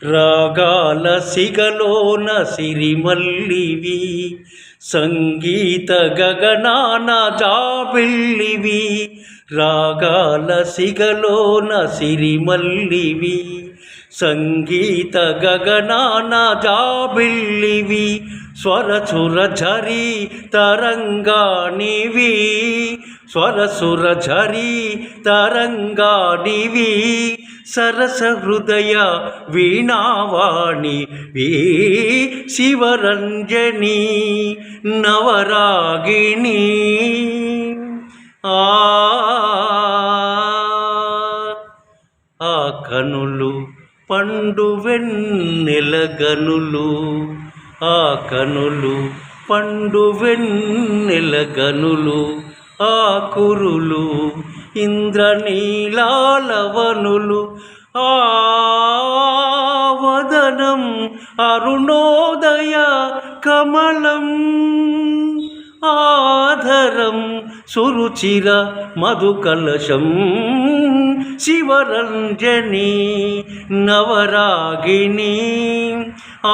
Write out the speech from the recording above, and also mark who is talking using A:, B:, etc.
A: రాగాల సిగలోన సిరిమల్లివి సంగీత గగనాన జాబిల్లివి రాగాల సిగలోన సిరిమల్లివి సంగీత గగనాన జాబిల్లివి స్వరసుర ఝరి తరంగానివి. స్వరసుర ఝరి తరంగానివి. సరస హృదయ వీణావాణి వీ. శివరంజని నవరాగిణి. ఆ. ఆ కనులు పండు వెన్నెల గనులు ఆ కనులు పండు వెన్నెల గనులు ఆ కురులు ఇంద్రనీలాలవనులు ఆ వదనం అరుణోదయ కమలం ఆధరం సురుచిర మధుకలశం శివరంజని నవరాగిణి ఆ